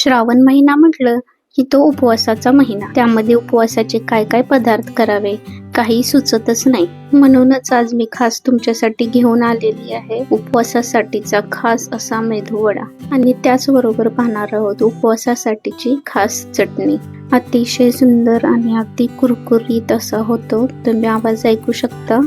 श्रावण महिना म्हटलं की तो उपवासाचा महिना. त्यामध्ये उपवासाचे काय काय पदार्थ करावे काही सुचतच नाही. म्हणूनच आज मी खास तुमच्यासाठी घेऊन आलेली आहे उपवासासाठीचा खास असा मेदू वडा. आणि त्याचबरोबर पाहणार आहोत उपवासासाठीची खास चटणी. अतिशय सुंदर आणि अगदी कुरकुरीत असा होतो. तुम्ही आवाज ऐकू शकता?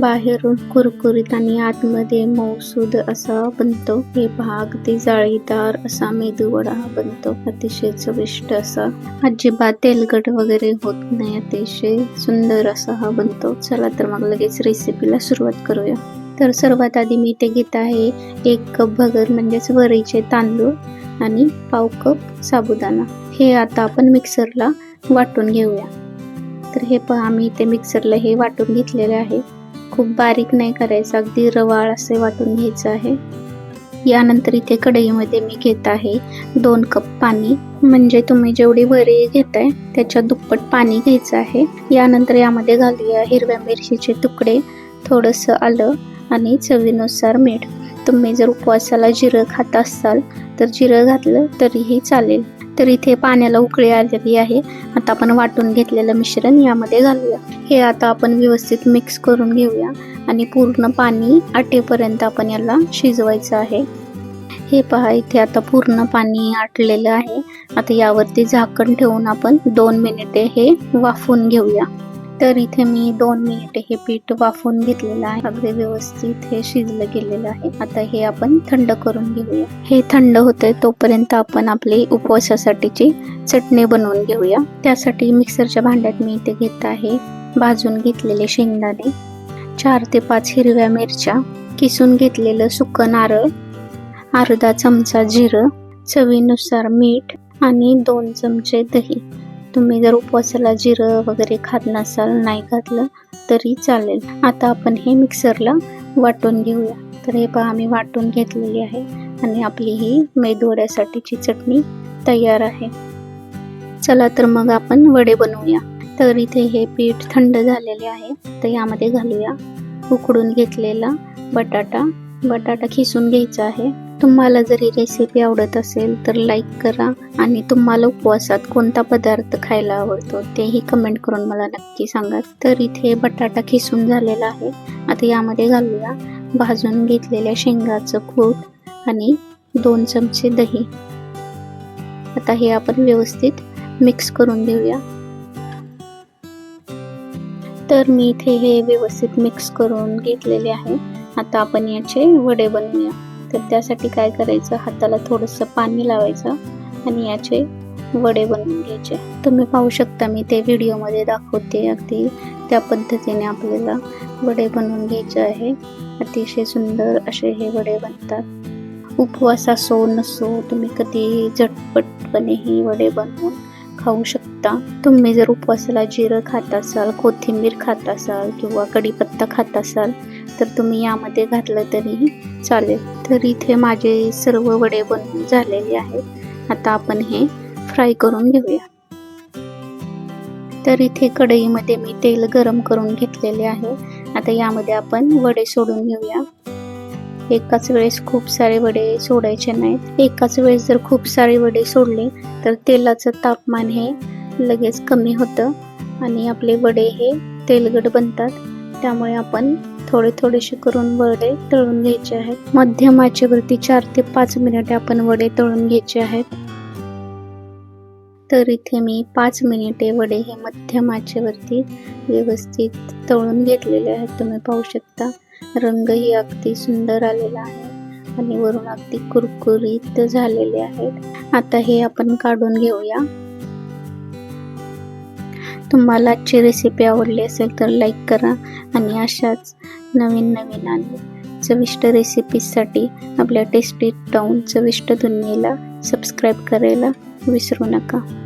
बाहेरून कुरकुरीत आणि आतमध्ये मौसूद असा बनतो. हे भाग ते जाळीदार असा मेदू वडा बनतो. अतिशय चविष्ट असा. अजिबात तेलकट वगैरे होत नाही. अतिशय सुंदर असा हा बनतो. चला तर मग लगेच रेसिपीला सुरुवात करूया. तर सर्वात आधी मी ते घेत आहे एक कप भगर म्हणजेच वरीचे तांदूळ आणि पाव कप साबुदाणा. हे आता आपण मिक्सरला वाटून घेऊया. तर हे पहा मी इथे मिक्सरला हे वाटून घेतलेले आहे. खूप बारीक नाही करायचं अगदी रवाळ असे वाटून घ्यायचं आहे. यानंतर इथे कढईमध्ये मी घेत आहे दोन कप पाणी. म्हणजे तुम्ही जेवढी वरी घेताय त्याच्या दुप्पट पाणी घ्यायचं आहे. यानंतर यामध्ये घालूया हिरव्या मिरचीचे तुकडे थोडंसं आलं आणि चवीनुसार मीठ. तुम्ही जर उपवासाला जिरं खात असाल तर जिरं घातलं तरीही चालेल. तर इथे पाण्याला उकळी आलेली आहे. आता आपण वाटून घेतलेलं मिश्रण यामध्ये घालूया. हे आता आपण व्यवस्थित मिक्स करून घेऊया आणि पूर्ण पाणी आटेपर्यंत आपण याला शिजवायचं आहे. हे पहा इथे आता पूर्ण पाणी आटलेलं आहे. आता यावरती झाकण ठेवून आपण दोन मिनिटे हे वाफवून घेऊया. तर इथे मी दोन मिनिटे हे पीठ वाफून घेतलेलं आहे. अगदी व्यवस्थित हे शिजलं गेलेलं आहे. आता हे आपण थंड करून घेऊया. हे थंड होते तोपर्यंत आपण आपली उपवासासाठीची चटणी बनवून घेऊया. त्यासाठी मिक्सरच्या भांड्यात मी इथे घेत आहे भाजून घेतलेले शेंगदाणे चार ते पाच हिरव्या मिरच्या किसून घेतलेलं सुकं नारळ अर्धा चमचा जिरं चवीनुसार मीठ आणि दोन चमचे दही. तुम्ही जर उपवासाला जिरं वगैरे खात नसाल नाही घातलं तरी चालेल. आता आपण हे मिक्सरला वाटून घेऊया. तर हे पहा आम्ही वाटून घेतलेली आहे आणि आपली ही मेदवड्यासाठीची चटणी तयार आहे. चला तर मग आपण वडे बनवूया. तर इथे हे पीठ थंड झालेले आहे. तर यामध्ये घालूया उकडून घेतलेला बटाटा. बटाटा खिसून घ्यायचा आहे. तुम्हाला जर ही रेसिपी आवडत असेल तर लाईक करा आणि तुम्हाला उपवासात कोणता पदार्थ खायला आवडतो तेही कमेंट करून मला नक्की सांगा. तर इथे बटाटा खिसून झालेला आहे. आता यामध्ये घालूया भाजून घेतलेल्या शेंगाचं कूट आणि दोन चमचे दही. आता हे आपण व्यवस्थित मिक्स करून देऊया तर मी इथे हे व्यवस्थित मिक्स करून घेतलेले आहे. आता आपण याचे वडे बनवूया. तर त्यासाठी काय करायचं? हाताला थोडंसं पाणी लावायचं आणि याचे वडे बनवून घ्यायचे. तुम्ही पाहू शकता मी ते व्हिडिओमध्ये दाखवते. अगदी त्या पद्धतीने आपल्याला वडे बनवून घ्यायचे आहे. अतिशय सुंदर असे हे वडे बनतात. उपवास असो नसो तुम्ही कधीही झटपटपणे ही वडे बनवून खाऊ शकता. तुम्ही जर उपवासाला जिरं खात असाल कोथिंबीर खात असाल किंवा कढीपत्ता खात असाल तर तुम्ही यामध्ये घातलं तरीही चालेल. तर इथे माझे सर्व वडे बनवून झालेले आहेत. आता आपण हे फ्राय करून घेऊया. तर इथे कढईमध्ये मी तेल गरम करून घेतलेले आहे. आता यामध्ये आपण वडे सोडून घेऊया. एकाच वेळेस खूप सारे वडे सोडायचे नाहीत. एकाच वेळेस जर खूप सारे वडे सोडले तर तेलाचं तापमान हे लगेच कमी होतं आणि आपले वडे हे तेलगट बनतात. त्यामुळे आपण थोडे थोडेसे करून वडे तळून घ्यायचे आहेत. मध्यम आचेवरती चार ते पाच मिनिटे आपण वडे तळून घ्यायचे आहेत. तर इथे मी पाच मिनिटे वडे हे मध्यम आचेवरती व्यवस्थित तळून घेतलेले आहेत. तुम्ही पाहू शकता रंगही अगदी सुंदर आलेला आहे आणि वरून अगदी कुरकुरीत झालेले आहेत. आता हे आपण काढून घेऊया. तुम्हाला आजची रेसिपी आवडली असेल तर लाईक करा आणि अशाच नवीन नवीन आणि चविष्ट रेसिपीजसाठी आपल्या टेस्टी टाऊन चविष्ट दुनियेला सबस्क्राईब करायला विसरू नका.